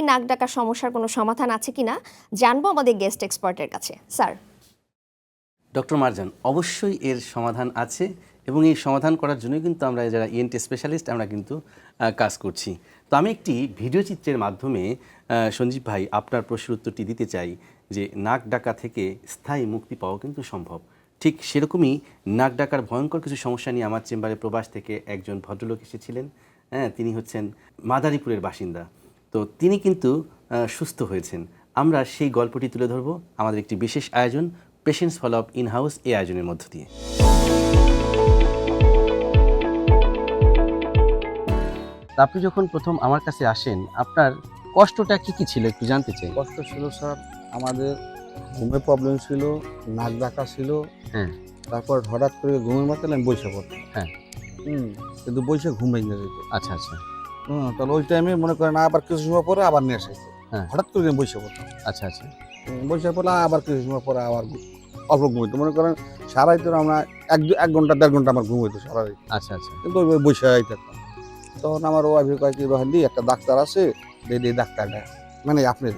এই নাক ডাকার সমস্যার কোনো সমাধান আছে কিনা, জানব আমাদের গেস্ট এক্সপার্টের কাছে। স্যার। ডক্টর মারজান, অবশ্যই এর সমাধান আছে এবং এই সমাধান করার জন্য কিন্তু আমরা যারা E ইএনটি স্পেশালিস্ট আমরা কিন্তু কাজ করছি। তো আমি একটি ভিডিও চিত্রের মাধ্যমে সঞ্জীব ভাই, আপনার প্রশ্নের উত্তরটি দিতে চাই যে, নাক ডাকা থেকে স্থায়ী মুক্তি পাওয়া কিন্তু সম্ভব। ঠিক সেরকমই নাক ডাকার ভয়ঙ্কর কিছু সমস্যা নিয়ে আমার চেম্বারে প্রবাস থেকে একজন ভদ্রলোক এসেছিলেন। হ্যাঁ তিনি হচ্ছেন মাদারীপুরের বাসিন্দা। তো তিনি কিন্তু সুস্থ হয়েছেন। আমরা সেই গল্পটি তুলে ধরব আমাদের একটি বিশেষ আয়োজন patients follow up in house এই আয়োজনের মধ্য দিয়ে। আপনি যখন প্রথম আমার কাছে আসেন আপনার কষ্টটা কি কি ছিল একটু জানতে চাই। কষ্ট ছিল স্যার আমাদের ঘুমে প্রবলেম ছিল নাক ডাকা ছিল। হ্যাঁ। তারপর হঠাৎ করে ঘুমের মাথায় আমি বসে পড়তাম। হ্যাঁ। হুম কিন্তু বসে ঘুম ভেঙে যেত। আচ্ছা আচ্ছা। তাহলে ওই টাইমে মনে করেন আবার কিছু সময় পরে আবার নিয়ে আসে। হ্যাঁ। হঠাৎ করে বসে পড়তাম আচ্ছা আচ্ছা। বসে পড়লে আবার কিছু সময় পরে আবার অল্প ঘুম হইতো। মনে করেন সারাই তো আমরা এক দু- এক ঘণ্টা দেড় ঘণ্টা আমার ঘুম হইতো সারাই। আচ্ছা আচ্ছা। কিন্তু ওই বসে থাকতাম। তখন আমার ওয়াইফে কয় কি রহেন দি একটা ডাক্তার আছে দিয়ে ডাক্তারটা। মানে আপনি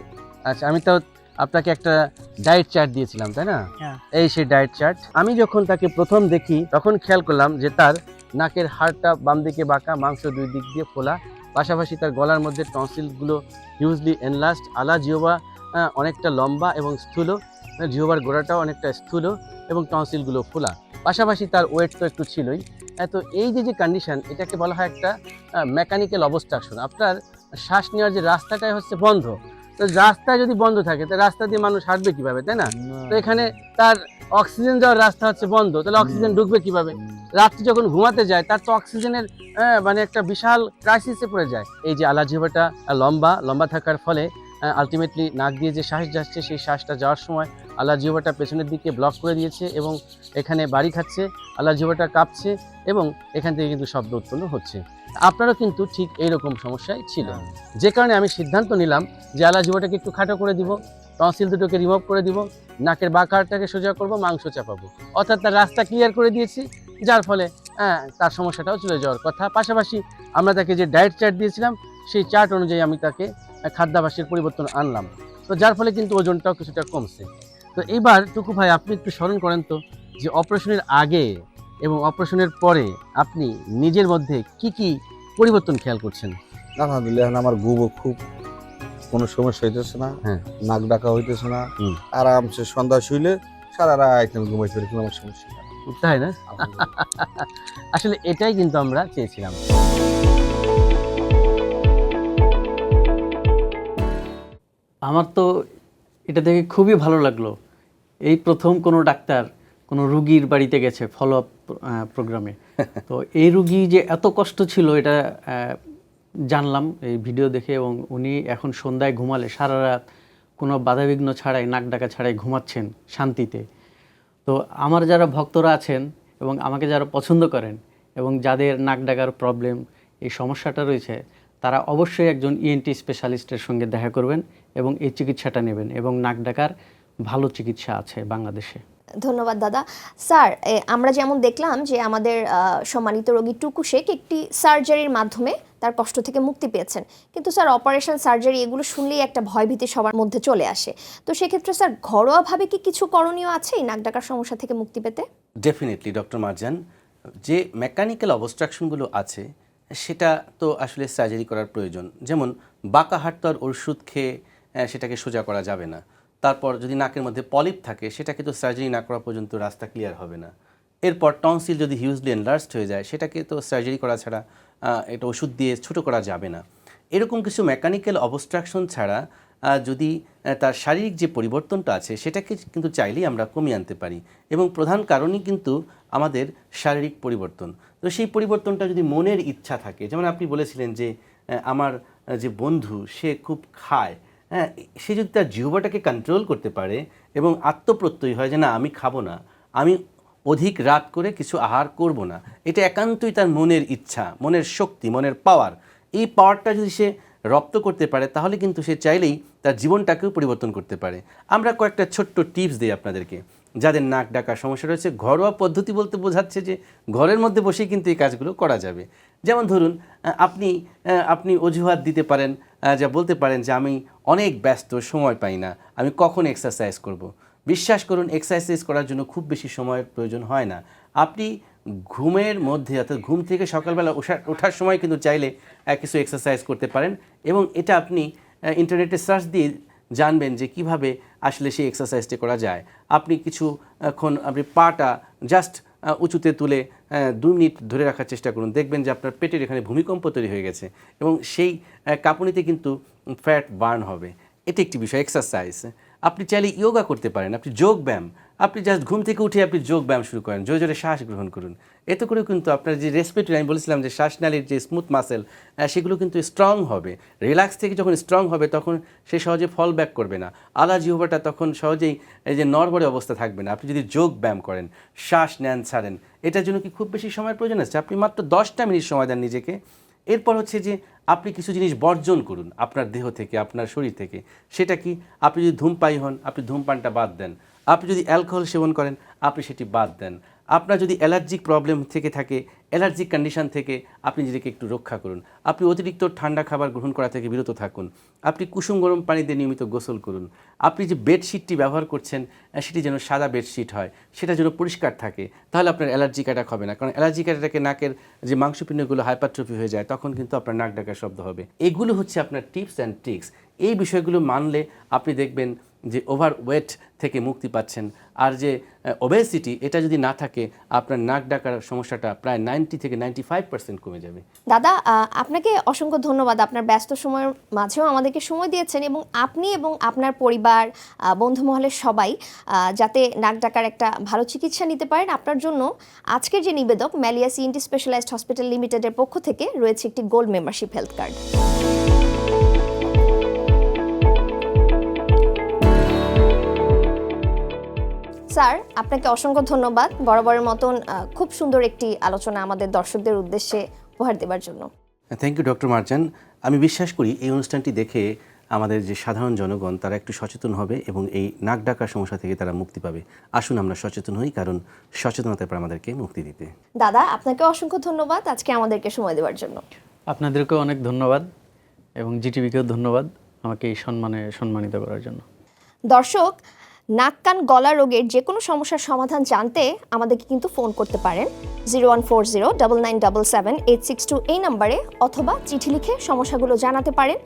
আচ্ছা আমি তো আপনাকে একটা ডায়েট চার্ট দিয়েছিলাম তাই না? হ্যাঁ। এই সেই ডায়েট চার্ট আমি যখন তাকে প্রথম দেখি তখন খেয়াল করলাম যে তার নাকের হাড়টা বাম দিকে বাঁকা মাংস দুই দিক দিয়ে ফোলা পাশাপাশি তার গলার মধ্যে টনসিলগুলো হিউজলি এনলাস্ট আলা জিওবা অনেকটা লম্বা এবং স্থূল জিওবার গোড়াটাও অনেকটা স্থূল এবং টনসিলগুলো ফোলা। পাশাপাশি তার ওয়েট তো একটু ছিলই। তো এই যে যে কন্ডিশন এটাকে বলা হয় একটা মেকানিক্যাল অবস্থা অবস্ট্রাকশন আপনার শ্বাস নেওয়ার যে রাস্তাটাই হচ্ছে বন্ধ। তো রাস্তা যদি বন্ধ থাকে তো রাস্তা দিয়ে মানুষ হাঁটবে কীভাবে তাই না? তো এখানে তার অক্সিজেন যাওয়ার রাস্তা হচ্ছে বন্ধ। তাহলে অক্সিজেন ঢুকবে কীভাবে? রাত্রি যখন ঘুমাতে যায় তার তো অক্সিজেনের মানে একটা বিশাল ক্রাইসিসে পড়ে যায়। এই যে আলাজিভাটা লম্বা লম্বা থাকার ফলে আলটিমেটলি নাক দিয়ে যে শ্বাস যাচ্ছে সেই শ্বাসটা যাওয়ার সময় আলাজিভাটা পেছনের দিকে ব্লক করে দিয়েছে এবং এখানে বাড়ি খাচ্ছে আলাজিভাটা কাঁপছে এবং এখান থেকে কিন্তু শব্দ উৎপন্ন হচ্ছে। আপনারও কিন্তু ঠিক এইরকম সমস্যায় ছিল। যে কারণে আমি সিদ্ধান্ত নিলাম যে আলাজিভাটাকে একটু খাটো করে দিব টনসিল দুটোকে রিমুভ করে দিব নাকের বাঁকারটাকে সোজা করব মাংস চাপাবো। অর্থাৎ তার রাস্তা ক্লিয়ার করে দিয়েছি। যার ফলে হ্যাঁ তার সমস্যাটাও চলে যাওয়ার কথা। পাশাপাশি আমরা তাকে যে ডায়েট চার্ট দিয়েছিলাম সেই চার্ট অনুযায়ী আমি তাকে খাদ্যাভাসের পরিবর্তন আনলাম। তো যার ফলে কিন্তু ওজনটাও কিছুটা কমছে। তো এইবার টুকু ভাই আপনি একটু স্মরণ করেন তো যে অপারেশনের আগে এবং অপারেশনের পরে আপনি নিজের মধ্যে কি কি পরিবর্তন খেয়াল করছেন? আলহামদুলিল্লাহ আমার ঘুমও খুব কোনো সমস্যা হইতেছে না। হ্যাঁ। নাক ডাকা হইতেছে না। হুম। আরামসে সন্ধ্যা শুইলে সারা রাত আমি ঘুমাইতে পারি কোনো আমার সমস্যা তাই না? আসলে এটাই কিন্তু আমরা চেয়েছিলাম। আমার তো এটা দেখে খুবই ভালো লাগল। এই প্রথম কোনো ডাক্তার কোনো রুগীর বাড়িতে গেছে ফলো আপ প্রোগ্রামে তো এই রুগী যে এত কষ্ট ছিল এটা জানলাম এই ভিডিও দেখে এবং উনি এখন সন্ধ্যায় ঘুমালে সারা রাত কোনো বাধাবিঘ্ন ছাড়াই নাক ডাকা ছাড়াই ঘুমাচ্ছেন শান্তিতে। তো আমার যারা ভক্তরা আছেন এবং আমাকে যারা পছন্দ করেন এবং যাদের নাক ডাকার প্রবলেম এই সমস্যাটা রয়েছে, তারা অবশ্যই একজন ইএনটি স্পেশালিস্টের সঙ্গে দেখা করবেন এবং এই চিকিৎসাটা নেবেন এবং নাক ডাকার ভালো চিকিৎসা আছে বাংলাদেশে। ধন্যবাদ দাদা। স্যার আমরা যেমন দেখলাম যে আমাদের সম্মানিত রোগী টুকু শেখ একটি সার্জারির মাধ্যমে তার কষ্ট থেকে মুক্তি পেয়েছেন। কিন্তু স্যার, অপারেশন সার্জারি এগুলো শুনলেই একটা ভয়ভীতি সবার মধ্যে চলে আসে। তো সেক্ষেত্রে স্যার, ঘরোয়াভাবে কি কিছু করণীয় আছে এই নাক ডাকার সমস্যা থেকে মুক্তি পেতে? ডেফিনেটলি ডক্টর মারজান যে মেকানিক্যাল অবস্ট্রাকশনগুলো আছে, সেটা তো আসলে সার্জারি করার প্রয়োজন। যেমন, বাঁকা হাট তো আর ওষুধ খেয়ে সেটাকে সোজা করা যাবে না। তারপর যদি নাকের মধ্যে পলিপ থাকে, সেটাকে তো সার্জারি না করা পর্যন্ত রাস্তা ক্লিয়ার হবে না। এরপর টনসিল যদি হিউজলি এনলার্জড হয়ে যায়, সেটাকে তো সার্জারি করা ছাড়া এটা ওষুধ দিয়ে ছোটো করা যাবে না। এরকম কিছু মেকানিক্যাল অবস্ট্রাকশন ছাড়া যদি তার শারীরিক যে পরিবর্তনটা আছে, সেটাকে কিন্তু চাইলেই আমরা কমিয়ে আনতে পারি। এবং প্রধান কারণই কিন্তু আমাদের শারীরিক পরিবর্তন। তো সেই পরিবর্তনটা যদি মনের ইচ্ছা থাকে, যেমন আপনি বলেছিলেন যে আমার যে বন্ধু, সে খুব খায় হ্যাঁ সে যদি তার জিহ্বাটাকে কন্ট্রোল করতে পারে এবং আত্মপ্রত্যয়ী হয় যে, না, আমি খাব না, আমি অধিক রাত করে কিছু আহার করব না। এটা একান্তই তার মনের ইচ্ছা, মনের শক্তি, মনের পাওয়ার। এই পাওয়ারটা যদি সে রপ্ত করতে পারে, তাহলে কিন্তু সে চাইলেই তার জীবনটাকেও পরিবর্তন করতে পারে। আমরা কয়েকটা ছোট্ট টিপস দিই আপনাদেরকে। যাদের নাক ডাকার সমস্যা রয়েছে, ঘরোয়া পদ্ধতি বলতে বোঝাচ্ছে যে ঘরের মধ্যে বসেই কিন্তু এই কাজগুলো করা যাবে। যেমন ধরুন আপনি আপনি অজুহাত দিতে পারেন যা বলতে পারেন যে, আমি অনেক ব্যস্ত, সময় পাই না। আমি কখন এক্সারসাইজ করব। বিশ্বাস করুন এক্সারসাইজ করার জন্য খুব বেশি সময়ের প্রয়োজন হয় না। আপনি ঘুমের মধ্যে, অর্থাৎ ঘুম থেকে সকালবেলা ওঠার ওঠার সময় কিন্তু চাইলে কিছু এক্সারসাইজ করতে পারেন এবং এটা আপনি ইন্টারনেটে সার্চ দিয়ে জানবেন যে কীভাবে আসলে সেই এক্সারসাইজটি করা যায়। আপনি কিছুক্ষণ আপনি পাটা জাস্ট উঁচুতে তুলে দু মিনিট ধরে রাখার চেষ্টা করুন। দেখবেন যে আপনার পেটের এখানে ভূমিকম্প তৈরি হয়ে গেছে এবং সেই কাঁপুনিতে কিন্তু ফ্যাট বার্ন হবে। এটি একটি বিষয় এক্সারসাইজ আপনি চাইলে ইয়োগা করতে পারেন, আপনি যোগ ব্যায়াম, আপনি জাস্ট ঘুম থেকে উঠে আপনি যোগ ব্যায়াম শুরু করেন, জোরে জোরে শ্বাস গ্রহণ করুন। এতে করে কিন্তু আপনার যে রেসপিরেটরি আমি বলেছিলাম যে শ্বাসনালীর যে স্মুথ মাসেল সেগুলো কিন্তু স্ট্রং হবে। রিল্যাক্স থেকে যখন স্ট্রং হবে, তখন সে সহজে ফল ব্যাক করবে না। আলা জিহ্বাটা তখন সহজেই এই যে নরবরে অবস্থা থাকবে না। আপনি যদি যোগ ব্যায়াম করেন, শ্বাস নেন, ছাড়েন, এটার জন্য কি খুব বেশি সময়ের প্রয়োজন আছে? আপনি মাত্র দশটা মিনিট সময় দেন নিজেকে এরপর হচ্ছে যে আপনি কিছু জিনিস বর্জন করুন আপনার দেহ থেকে, আপনার শরীর থেকে। সেটা কি? আপনি যদি ধূমপাই হন, আপনি ধূমপানটা বাদ দেন। আপনি যদি অ্যালকোহল সেবন করেন, আপনি সেটি বাদ দেন। আপনার যদি অ্যালার্জিক প্রবলেম থেকে থাকে অ্যালার্জিক কন্ডিশন থেকে আপনি নিজেকে একটু রক্ষা করুন। আপনি অতিরিক্ত ঠান্ডা খাবার গ্রহণ করা থেকে বিরত থাকুন। আপনি কুসুম গরম পানি দিয়ে নিয়মিত গোসল করুন। আপনি যে বেডশিটটি ব্যবহার করছেন সেটি যেন সাদা বেডশিট হয়, সেটা যেন পরিষ্কার থাকে, তাহলে আপনার অ্যালার্জিক অ্যাটাক হবে না। কারণ অ্যালার্জিক অ্যাটাকে নাকের যে মাংসপিণ্ডগুলো হাইপারট্রফি হয়ে যায়, তখন কিন্তু আপনার নাক ডাকার শব্দ হবে। এগুলো হচ্ছে আপনার টিপস অ্যান্ড ট্রিক্স। এই বিষয়গুলো মানলে আপনি দেখবেন যে ওভার ওয়েট থেকে মুক্তি পাচ্ছেন। আর যে ওবেসিটি এটা যদি না থাকে, আপনার নাক ডাকার সমস্যাটা প্রায় নাইনটি থেকে নাইনটি ফাইভ পার্সেন্ট কমে যাবে। দাদা আপনাকে অসংখ্য ধন্যবাদ। আপনার ব্যস্ত সময়ের মাঝেও আমাদেরকে সময় দিয়েছেন এবং আপনি এবং আপনার পরিবার বন্ধু মহলের সবাই যাতে নাক ডাকার একটা ভালো চিকিৎসা নিতে পারেন। আপনার জন্য আজকের যে নিবেদক ম্যালিয়া সিএনটি স্পেশালাইজড হসপিটাল লিমিটেডের পক্ষ থেকে রয়েছে একটি gold membership health card sir আপনাকে অসংখ্য ধন্যবাদ। বরাবরের মতন খুব সুন্দর একটি আলোচনা আমাদের দর্শকদের উদ্দেশ্যে উপহার দেওয়ার জন্য। থ্যাংক ইউ ডক্টর মার্জান আমি বিশ্বাস করি এই অনুষ্ঠানটি দেখে আমাদের যে সাধারণ জনগণ তারা একটু সচেতন হবে এবং এই নাক ডাকার সমস্যা থেকে তারা মুক্তি পাবে। আসুন আমরা সচেতন হই কারণ সচেতনতার পর আমাদেরকে মুক্তি দিতে। দাদা আপনাকে অসংখ্য ধন্যবাদ আজকে আমাদেরকে সময় দেওয়ার জন্য। আপনাদেরকেও অনেক ধন্যবাদ এবং জিটিভিকেও ধন্যবাদ আমাকে এই সম্মানে সম্মানিত করার জন্য। দর্শক নাক কান গলা রোগের যে কোনো সমস্যার সমাধান জানতে আমাদেরকে কিন্তু ফোন করতে পারেন। Zero one four zero, double nine double seven, eight six two এই নাম্বারে অথবা চিঠি লিখে সমস্যাগুলো জানাতে পারেন।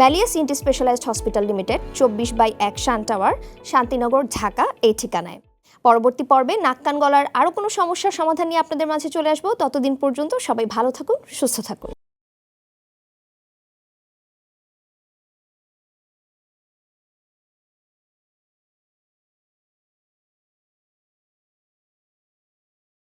ম্যালিয়াস ইন্টি স্পেশালাইজড হসপিটাল লিমিটেড, চব্বিশ বাই এক শান টাওয়ার, শান্তিনগর, ঢাকা, এই ঠিকানায়। পরবর্তী পর্বে নাক কান গলার আরও কোনো সমস্যার সমাধান নিয়ে আপনাদের মাঝে চলে আসব। ততদিন পর্যন্ত সবাই ভালো থাকুন, সুস্থ থাকুন।